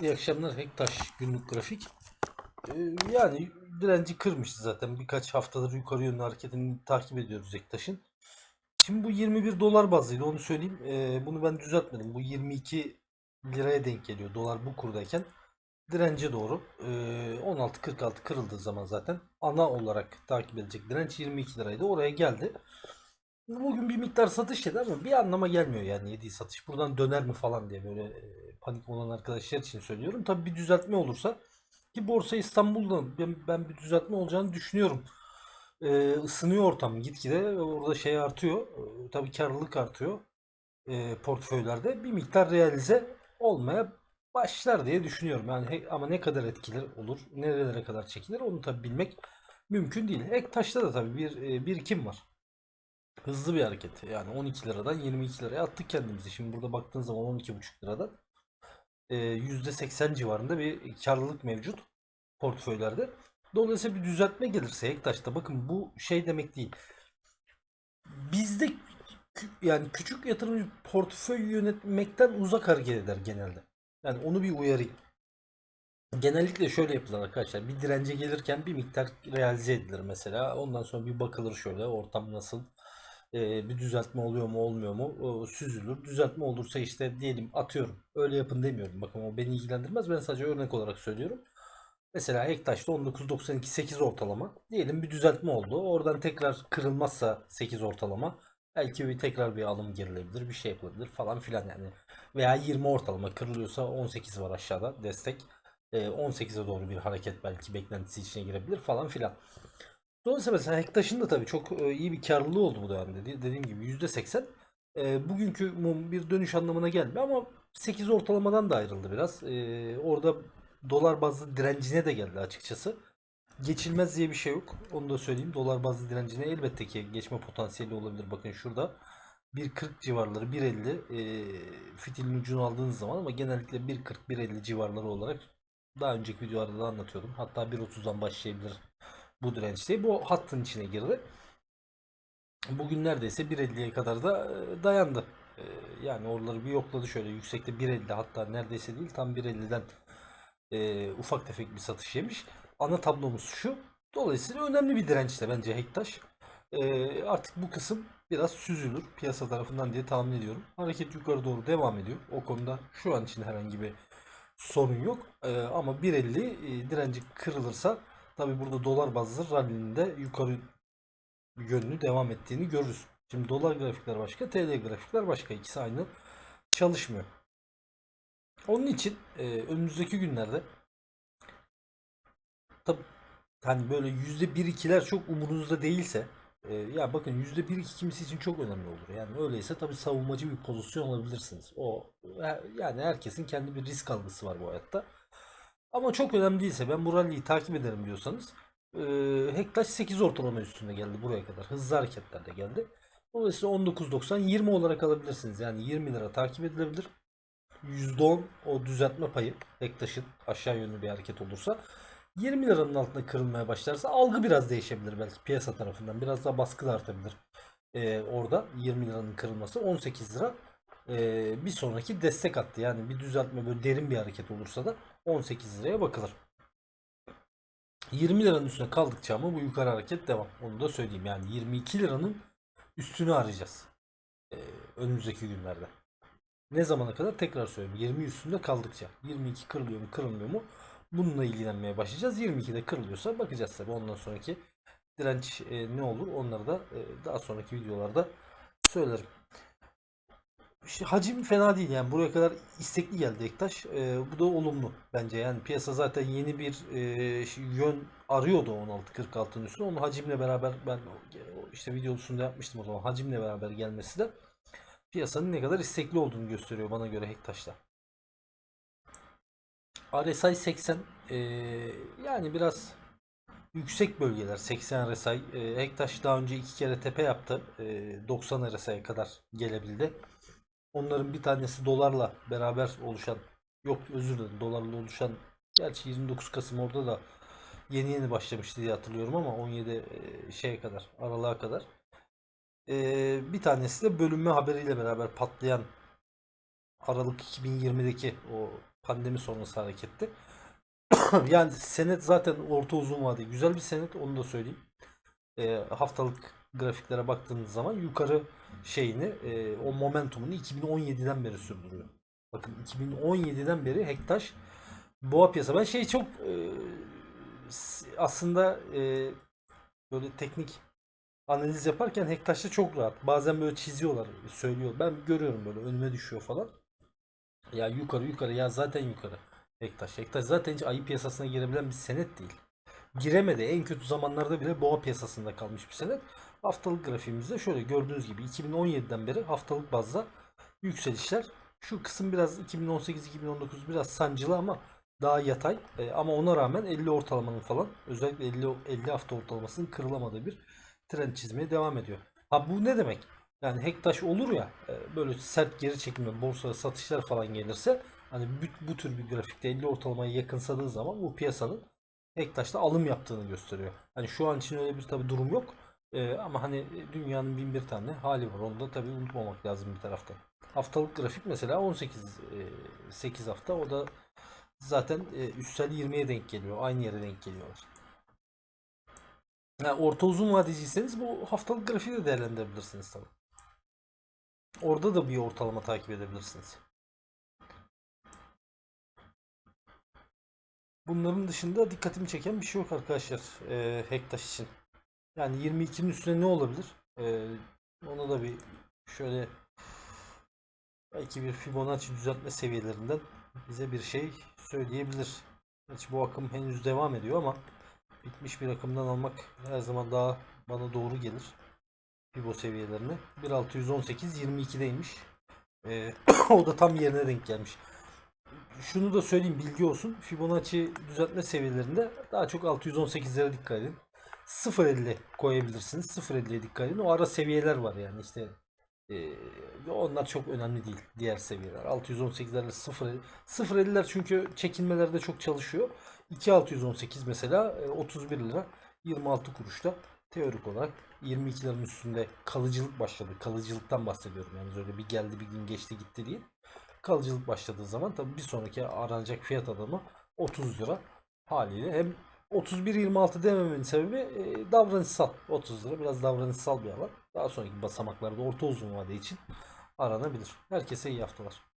İyi akşamlar Hektaş günlük grafik. Ee, yani direnci kırmıştı zaten. Birkaç haftadır yukarı yönlü hareketini takip ediyoruz Hektaş'ın. Şimdi bu 21 dolar bazlıydı onu söyleyeyim. Ee, bunu ben düzeltmedim. Bu 22 liraya denk geliyor dolar bu kurdayken. Dirence doğru. Ee, 16.46 kırıldığı zaman zaten ana olarak takip edecek direnç 22 liraydı. Oraya geldi. Bugün bir miktar satış dedi ama bir anlama gelmiyor yani yediği satış. Buradan döner mi falan diye böyle e, panik olan arkadaşlar için söylüyorum. Tabii bir düzeltme olursa ki Borsa İstanbul'da ben, ben bir düzeltme olacağını düşünüyorum. Ee, ısınıyor ortam gitgide. Orada şey artıyor. Ee, tabii karlılık artıyor. Ee, portföylerde bir miktar realize olmaya başlar diye düşünüyorum. Yani ama ne kadar etkiler olur, nerelere kadar çekilir onu tabii bilmek mümkün değil. Ektaş'ta da tabii bir e, birikim var. Hızlı bir hareket. Yani 12 liradan 22 liraya attık kendimizi. Şimdi burada baktığın zaman 12,5 liradan e, %80 civarında bir karlılık mevcut portföylerde. Dolayısıyla bir düzeltme gelirse Ektaş'ta bakın bu şey demek değil. Bizde yani küçük yatırımcı portföy yönetmekten uzak hareket eder genelde. Yani onu bir uyarayım. Genellikle şöyle yapılır arkadaşlar. Bir dirence gelirken bir miktar realize edilir mesela. Ondan sonra bir bakılır şöyle ortam nasıl. Bir düzeltme oluyor mu olmuyor mu süzülür. Düzeltme olursa işte diyelim atıyorum. Öyle yapın demiyorum. Bakın o beni ilgilendirmez. Ben sadece örnek olarak söylüyorum. Mesela Ektaş'ta 19.92 8 ortalama. Diyelim bir düzeltme oldu. Oradan tekrar kırılmazsa 8 ortalama. Belki bir tekrar bir alım gerilebilir. Bir şey yapılabilir falan filan yani. Veya 20 ortalama kırılıyorsa 18 var aşağıda destek. Ee, 18'e doğru bir hareket belki beklentisi içine girebilir falan filan. Dolayısıyla mesela Hektaş'ın da tabii çok e, iyi bir karlılığı oldu bu dönemde. Dedi- Dediğim gibi %80. E, bugünkü mum bir dönüş anlamına gelmiyor ama 8 ortalamadan da ayrıldı biraz. E, orada dolar bazlı direncine de geldi açıkçası. Geçilmez diye bir şey yok. Onu da söyleyeyim. Dolar bazlı direncine elbette ki geçme potansiyeli olabilir. Bakın şurada 1.40 civarları 1.50 e, fitilin ucunu aldığınız zaman ama genellikle 1.40 1.50 civarları olarak daha önceki videolarda da anlatıyordum. Hatta 1.30'dan başlayabilir bu dirençte. Bu hattın içine girdi. Bugün neredeyse 1.50'ye kadar da e, dayandı. E, Yani oraları bir yokladı şöyle yüksekte 1.50 hatta neredeyse değil tam 1.50'den e, ufak tefek bir satış yemiş. Ana tablomuz şu. Dolayısıyla önemli bir dirençte bence Hektaş. Artık bu kısım biraz süzülür piyasa tarafından diye tahmin ediyorum. Hareket yukarı doğru devam ediyor. O konuda şu an için herhangi bir sorun yok. Ama 1.50 e, direnci kırılırsa tabi burada dolar bazlı rally'nin de yukarı yönlü devam ettiğini görürüz. Şimdi dolar grafikler başka, TL grafikler başka. İkisi aynı çalışmıyor. Onun için e, önümüzdeki günlerde tabi hani böyle yüzde bir ikiler çok umurunuzda değilse e, ya bakın yüzde bir iki kimisi için çok önemli olur. Yani öyleyse tabi savunmacı bir pozisyon alabilirsiniz. O e, yani herkesin kendi bir risk algısı var bu hayatta. Ama çok önemli değilse ben bu rally'yi takip ederim diyorsanız e, Hektaş 8 ortalama üstünde geldi buraya kadar. Hızlı hareketlerle geldi. Dolayısıyla 19.90 20 olarak alabilirsiniz. Yani 20 lira takip edilebilir. %10 o düzeltme payı Hektaş'ın aşağı yönlü bir hareket olursa 20 liranın altında kırılmaya başlarsa algı biraz değişebilir belki piyasa tarafından. Biraz daha baskı da artabilir. E, orada 20 liranın kırılması 18 lira e, bir sonraki destek attı. Yani bir düzeltme böyle derin bir hareket olursa da 18 liraya bakılır. 20 liranın üstüne kaldıkça ama bu yukarı hareket devam. Onu da söyleyeyim. Yani 22 liranın üstünü arayacağız. Ee, önümüzdeki günlerde. Ne zamana kadar tekrar söyleyeyim. 20 üstünde kaldıkça. 22 kırılıyor mu kırılmıyor mu? Bununla ilgilenmeye başlayacağız. 22'de kırılıyorsa bakacağız tabii. Ondan sonraki direnç e, ne olur onları da e, daha sonraki videolarda söylerim. Hacim fena değil yani buraya kadar istekli geldi Ektaş. Ee, bu da olumlu bence yani piyasa zaten yeni bir e, yön arıyordu 16.46'ın üstüne. Onu hacimle beraber ben işte videosunda yapmıştım o zaman hacimle beraber gelmesi de piyasanın ne kadar istekli olduğunu gösteriyor bana göre Hektaş'ta. RSI 80 ee, yani biraz yüksek bölgeler 80 RSI. Ee, Hektaş daha önce iki kere tepe yaptı. Ee, 90 RSI'ye kadar gelebildi. Onların bir tanesi dolarla beraber oluşan yok özür dilerim dolarla oluşan gerçi 29 Kasım orada da yeni yeni başlamıştı diye hatırlıyorum ama 17 e, şeye kadar aralığa kadar. Ee, bir tanesi de bölünme haberiyle beraber patlayan Aralık 2020'deki o pandemi sonrası hareketti. yani senet zaten orta uzun vade güzel bir senet onu da söyleyeyim. E, haftalık grafiklere baktığınız zaman yukarı şeyini e, o momentumunu 2017'den beri sürdürüyor. Bakın 2017'den beri Hektaş boğa piyasa. Ben şey çok e, aslında e, böyle teknik analiz yaparken Hektaş'ta çok rahat. Bazen böyle çiziyorlar, söylüyor. Ben görüyorum böyle önüme düşüyor falan. Ya yukarı yukarı ya zaten yukarı. Hektaş. Hektaş zaten hiç ayı piyasasına girebilen bir senet değil. Giremedi. En kötü zamanlarda bile boğa piyasasında kalmış bir senet. Haftalık grafiğimizde şöyle gördüğünüz gibi 2017'den beri haftalık bazda yükselişler. Şu kısım biraz 2018-2019 biraz sancılı ama daha yatay. E, ama ona rağmen 50 ortalamanın falan özellikle 50, 50 hafta ortalamasının kırılamadığı bir trend çizmeye devam ediyor. Ha bu ne demek? Yani Hektaş olur ya e, böyle sert geri çekilme borsada satışlar falan gelirse hani bu, bu tür bir grafikte 50 ortalamaya yakınsadığı zaman bu piyasanın Hektaş'ta alım yaptığını gösteriyor. Hani şu an için öyle bir tabi durum yok. E, ama hani dünyanın bin bir tane hali var. Onu da tabi unutmamak lazım bir taraftan. Haftalık grafik mesela 18 e, 8 hafta o da zaten e, üstel 20'ye denk geliyor. Aynı yere denk geliyorlar. Yani orta uzun vadeciyseniz bu haftalık grafiği de değerlendirebilirsiniz tabii. Orada da bir ortalama takip edebilirsiniz. Bunların dışında dikkatimi çeken bir şey yok arkadaşlar. E, Hektaş için. Yani 22'nin üstüne ne olabilir? E, ona da bir şöyle belki bir Fibonacci düzeltme seviyelerinden bize bir şey söyleyebilir. Gerçi bu akım henüz devam ediyor ama bitmiş bir akımdan almak her zaman daha bana doğru gelir. Fibo seviyelerine. 1618 22'deymiş. Ee, o da tam yerine denk gelmiş. Şunu da söyleyeyim bilgi olsun. Fibonacci düzeltme seviyelerinde daha çok 618'lere dikkat edin. 0.50 koyabilirsiniz. 0.50'ye dikkat edin. O ara seviyeler var yani işte ee, onlar çok önemli değil diğer seviyeler. 618'lerle 0 0.50'ler çünkü çekilmelerde çok çalışıyor. 2618 mesela e, 31 lira 26 kuruşta teorik olarak 22'lerin üstünde kalıcılık başladı. Kalıcılıktan bahsediyorum yani öyle bir geldi bir gün geçti gitti değil. Kalıcılık başladığı zaman tabii bir sonraki aranacak fiyat adamı 30 lira haliyle hem 31-26 dememenin sebebi e, davranışsal. 30 lira biraz davranışsal bir alan. Daha sonraki basamaklarda orta uzun vade için aranabilir. Herkese iyi haftalar.